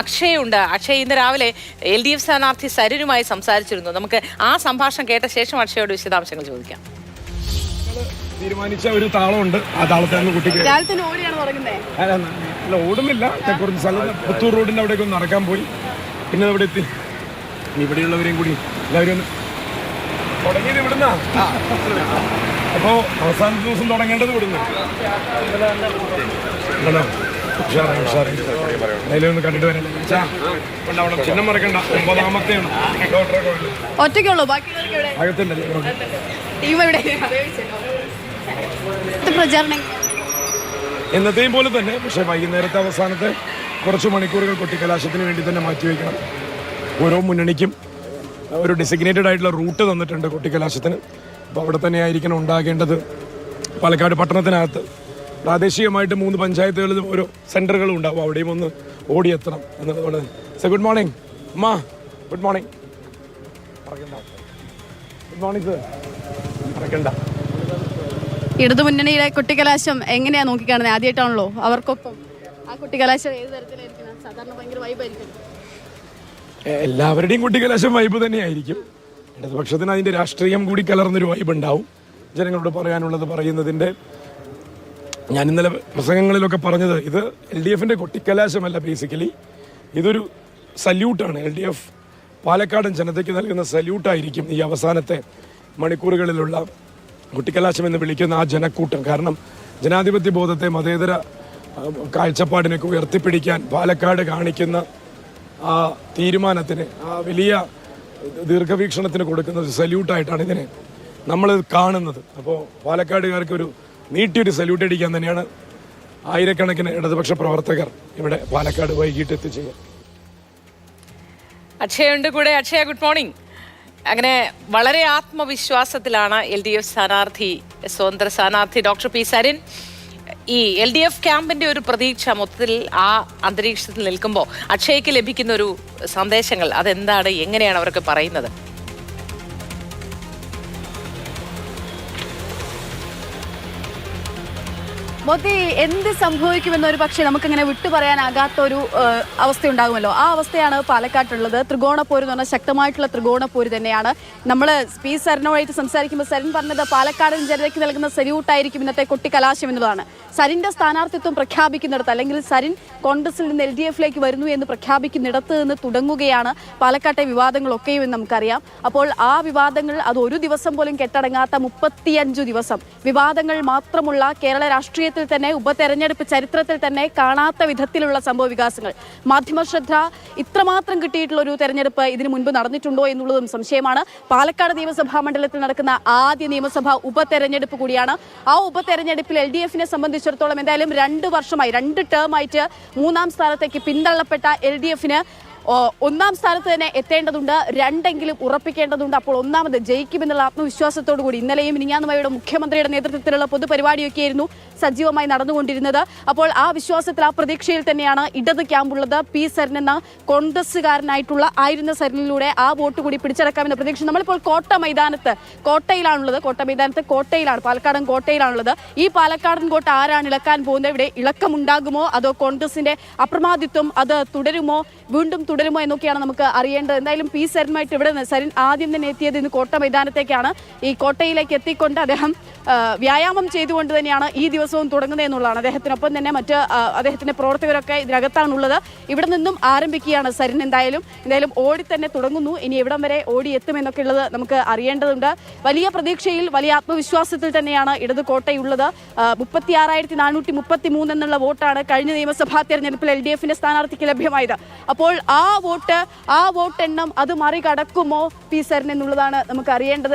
അക്ഷയുണ്ട്. അക്ഷയ് ഇന്ന് രാവിലെ L D F സ്ഥാനാർത്ഥി സരുനുമായി സംസാരിച്ചിരുന്നു. നമുക്ക് ആ സംഭാഷണം കേട്ട ശേഷം അക്ഷയോട് വിശദാംശങ്ങൾ ചോദിക്കാം. തീരുമാനിച്ച ഒരു താളമുണ്ട്. ആ താളത്തിലാണ് കുട്ടിക്ക് അല്ല, ഓടുന്നില്ല. കുറച്ച് സ്ഥലം പുത്തൂർ റോഡിന്റെ അവിടേക്ക് ഒന്ന് നടക്കാൻ പോയി. പിന്നെ അവിടെ എത്തി. ഇവിടെയുള്ളവരെയും കൂടി എല്ലാവരും ഒന്ന് തുടങ്ങിയത് ഇവിടുന്നാ? അപ്പോ അവസാനത്തെ ദിവസം തുടങ്ങേണ്ടത് ഇവിടുന്ന്? ഉഷാറായി, ഉഷാറായി. എന്തായാലും ഒന്ന് കണ്ടിട്ട് വരാം ചാ, കൊണ്ട് അവിടെ ചിഹ്നം മറക്കണ്ട. ഒമ്പതാമത്തെയാണ്. ഡോക്ടറെ ഒറ്റയ്ക്കുള്ളൂ ബാക്കിയുള്ളവർക്ക് എവിടെ? അകത്തുണ്ടല്ലോ? ടീം എവിടെ? അതേ വിഷയം. ഇത് പ്രചാരണം. എന്നത്തെയും പോലെ തന്നെ പക്ഷേ വൈകുന്നേരത്തെ അവസാനത്തെ കുറച്ച് മണിക്കൂറുകൾ കൊട്ടിക്കലാശത്തിന് വേണ്ടി തന്നെ മാറ്റിവെക്കണം ഓരോ മുന്നണിക്കും ഒരു ഡെസിഗ്നേറ്റഡ് ആയിട്ടുള്ള റൂട്ട് തന്നിട്ടുണ്ട് കൊട്ടിക്കലാശത്തിന്. അപ്പോൾ അവിടെ തന്നെ ആയിരിക്കണം ഉണ്ടാകേണ്ടത്. പാലക്കാട് പട്ടണത്തിനകത്ത്. പ്രാദേശികമായിട്ട് മൂന്ന് പഞ്ചായത്തുകളിലും ഓരോ സെന്ററുകളും ഉണ്ടാവും. അവിടെയും ഒന്ന് ഓടിയെത്തണം എന്നുള്ളതുകൊണ്ട് സർ ഗുഡ് മോർണിംഗ് അമ്മാ good morning good morning sir മറക്കണ്ട. ഇടതു മുന്നണിയുടെ കുട്ടിക്കലാശം എങ്ങനെയാ നോക്കിക്കാണുന്നത്? ആദ്യമായിട്ടാണല്ലോ അവർക്കൊപ്പം ആ കുട്ടിക്കലാശം ഏത് തരത്തിലായിരിക്കും സാധാരണ ഭയങ്കര വൈബായിരിക്കും എല്ലാവരുടെയും കുട്ടിക്കലാശം വൈബ് തന്നെയായിരിക്കും. ഇടതുപക്ഷത്തിന് അതിന്റെ രാഷ്ട്രീയം കൂടി കലർന്നൊരു വൈബ് ഉണ്ടാവും. ജനങ്ങളോട് പറയാനുള്ളത് പറയുന്നതിന്റെ ഞാൻ ഇന്നലെ പ്രസംഗങ്ങളിലൊക്കെ പറഞ്ഞത് ഇത് എൽ ഡി എഫിന്റെ കൊട്ടിക്കലാശമല്ല ബേസിക്കലി ഇതൊരു സല്യൂട്ടാണ്. എൽ ഡി എഫ് പാലക്കാടൻ ജനതയ്ക്ക് നൽകുന്ന സല്യൂട്ടായിരിക്കും ഈ അവസാനത്തെ മണിക്കൂറുകളിലുള്ള കുട്ടിക്കലാശം എന്ന് വിളിക്കുന്ന ആ ജനക്കൂട്ടം. കാരണം ജനാധിപത്യ ബോധത്തെ മതേതര കാഴ്ചപ്പാടിനൊക്കെ ഉയർത്തിപ്പിടിക്കാൻ പാലക്കാട് കാണിക്കുന്ന ആ തീരുമാനത്തിന് ആ വലിയ ദീർഘവീക്ഷണത്തിന് കൊടുക്കുന്ന ഒരു സല്യൂട്ടായിട്ടാണ് ഇതിനെ നമ്മൾ കാണുന്നത്. അപ്പോൾ പാലക്കാടുകാർക്ക് ഒരു നീട്ടിയൊരു സല്യൂട്ട് അടിക്കാൻ തന്നെയാണ് ആയിരക്കണക്കിന് ഇടതുപക്ഷ പ്രവർത്തകർ ഇവിടെ പാലക്കാട് വൈകിട്ട് എത്തിച്ചത്. അക്ഷയുണ്ട് കൂടെ. അക്ഷയ ഗുഡ് മോർണിംഗ് അങ്ങനെ വളരെ ആത്മവിശ്വാസത്തിലാണ് എൽ ഡി എഫ് സ്ഥാനാർത്ഥി സ്വതന്ത്ര സ്ഥാനാർത്ഥി ഡോക്ടർ പി സരിൻ. ഈ എൽ ഡി എഫ് ക്യാമ്പിന്റെ ഒരു പ്രതീക്ഷ മൊത്തത്തിൽ ആ അന്തരീക്ഷത്തിൽ നിൽക്കുമ്പോൾ അക്ഷയ്ക്ക് ലഭിക്കുന്ന ഒരു സന്ദേശങ്ങൾ അതെന്താണ്? എങ്ങനെയാണ് അവർക്ക് പറയുന്നത്? മോത്തി എന്ത് സംഭവിക്കുമെന്ന് ഒരു പക്ഷേ നമുക്കിങ്ങനെ വിട്ടു പറയാനാകാത്ത ഒരു അവസ്ഥ ഉണ്ടാകുമല്ലോ ആ അവസ്ഥയാണ് പാലക്കാട്ടുള്ളത്. ത്രികോണപ്പോര് എന്ന് പറഞ്ഞാൽ ശക്തമായിട്ടുള്ള ത്രികോണപ്പോര് തന്നെയാണ്. നമ്മൾ പി. സരനുമായിട്ട് സംസാരിക്കുമ്പോൾ സരൻ പറഞ്ഞത് പാലക്കാടൻ ജനതയ്ക്ക് നൽകുന്ന സല്യൂട്ടായിരിക്കും ഇന്നത്തെ കുട്ടിക്കലാശം എന്നതാണ് സരിന്റെ സ്ഥാനാർത്ഥിത്വം പ്രഖ്യാപിക്കുന്നിടത്ത് അല്ലെങ്കിൽ സരിൻ കോൺഗ്രസിൽ നിന്ന് എൽ ഡി എഫിലേക്ക് വരുന്നു എന്ന് പ്രഖ്യാപിക്കുന്നിടത്ത് നിന്ന് തുടങ്ങുകയാണ് പാലക്കാട്ടെ വിവാദങ്ങളൊക്കെയും എന്ന് നമുക്കറിയാം. അപ്പോൾ ആ വിവാദങ്ങൾ അത് ഒരു ദിവസം പോലും കെട്ടടങ്ങാത്ത മുപ്പത്തിയഞ്ചു ദിവസം. വിവാദങ്ങൾ മാത്രമുള്ള കേരള രാഷ്ട്രീയത്തിൽ തന്നെ ഉപതെരഞ്ഞെടുപ്പ് ചരിത്രത്തിൽ തന്നെ കാണാത്ത വിധത്തിലുള്ള സംഭവ വികാസങ്ങൾ. മാധ്യമ ശ്രദ്ധ ഇത്രമാത്രം കിട്ടിയിട്ടുള്ള ഒരു തെരഞ്ഞെടുപ്പ് ഇതിനു മുൻപ് നടന്നിട്ടുണ്ടോ എന്നുള്ളതും സംശയമാണ്. പാലക്കാട് നിയമസഭാ മണ്ഡലത്തിൽ നടക്കുന്ന ആദ്യ നിയമസഭാ ഉപതെരഞ്ഞെടുപ്പ് കൂടിയാണ്. ആ ഉപതെരഞ്ഞെടുപ്പിൽ എൽ ഡി എഫിനെ സംബന്ധിച്ചിടത്തോളം എന്തായാലും രണ്ട് വർഷമായി രണ്ട് ടേം ആയിട്ട് മൂന്നാം സ്ഥാനത്തേക്ക് പിന്തള്ളപ്പെട്ട എൽ ഡി എഫിന് ഒന്നാം സ്ഥാനത്ത് തന്നെ എത്തേണ്ടതുണ്ട്. രണ്ടെങ്കിലും ഉറപ്പിക്കേണ്ടതുണ്ട്. അപ്പോൾ ഒന്നാമത് ജയിക്കുമെന്നുള്ള ആത്മവിശ്വാസത്തോടു കൂടി ഇന്നലെയും മിനിഞ്ഞാന്നുമായുടെ മുഖ്യമന്ത്രിയുടെ നേതൃത്വത്തിലുള്ള പൊതുപരിപാടിയൊക്കെയായിരുന്നു സജീവമായി നടന്നുകൊണ്ടിരുന്നത്. അപ്പോൾ ആ വിശ്വാസത്തിൽ ആ പ്രതീക്ഷയിൽ തന്നെയാണ് ഇടത് ക്യാമ്പുള്ളത്. പി സരൻ എന്ന കോൺഗ്രസ്സുകാരനായിട്ടുള്ള ആയിരുന്ന സരനിലൂടെ ആ വോട്ട് കൂടി പിടിച്ചടക്കാമെന്ന പ്രതീക്ഷ. നമ്മളിപ്പോൾ കോട്ട മൈതാനത്ത് കോട്ടയിലാണുള്ളത്. കോട്ട മൈതാനത്ത് കോട്ടയിലാണ് പാലക്കാടൻ കോട്ടയിലാണുള്ളത്. ഈ പാലക്കാടൻ കോട്ട ആരാണ് ഇളക്കാൻ പോകുന്നത്? ഇവിടെ ഇളക്കമുണ്ടാകുമോ? അതോ കോൺഗ്രസിന്റെ അപ്രമാദിത്വം അത് തുടരുമോ? വീണ്ടും തുടരുമോ എന്നൊക്കെയാണ് നമുക്ക് അറിയേണ്ടത്. എന്തായാലും പി സരനുമായിട്ട് ഇവിടെ നിന്ന് സരിൻ ആദ്യം തന്നെ എത്തിയത് ഇന്ന് കോട്ട മൈതാനത്തേക്കാണ്. ഈ കോട്ടയിലേക്ക് എത്തിക്കൊണ്ട് അദ്ദേഹം വ്യായാമം ചെയ്തുകൊണ്ട് തന്നെയാണ് ഈ ദിവസവും തുടങ്ങുന്നത് എന്നുള്ളതാണ്. അദ്ദേഹത്തിനൊപ്പം തന്നെ മറ്റ് അദ്ദേഹത്തിന്റെ പ്രവർത്തകരൊക്കെ ഇതിനകത്താണുള്ളത്. ഇവിടെ നിന്നും ആരംഭിക്കുകയാണ് സരിൻ എന്തായാലും. എന്തായാലും ഓടി തന്നെ തുടങ്ങുന്നു. ഇനി എവിടം വരെ ഓടി എത്തുമെന്നൊക്കെ ഉള്ളത് നമുക്ക് അറിയേണ്ടതുണ്ട്. വലിയ പ്രതീക്ഷയിൽ വലിയ ആത്മവിശ്വാസത്തിൽ തന്നെയാണ് ഇടത് കോട്ടയുള്ളത്. മുപ്പത്തി ആറായിരത്തി നാനൂറ്റി മുപ്പത്തി മൂന്ന് എന്നുള്ള വോട്ടാണ് കഴിഞ്ഞ നിയമസഭാ തെരഞ്ഞെടുപ്പിൽ എൽ ഡി എഫിന്റെ സ്ഥാനാർത്ഥിക്ക് ലഭ്യമായത്. അപ്പോൾ ആ വോട്ട് ആ വോട്ടെണ്ണം അത് മറികടക്കുമോ? പി. സരൻ എന്നുള്ളതാണ് നമുക്ക് അറിയേണ്ടത്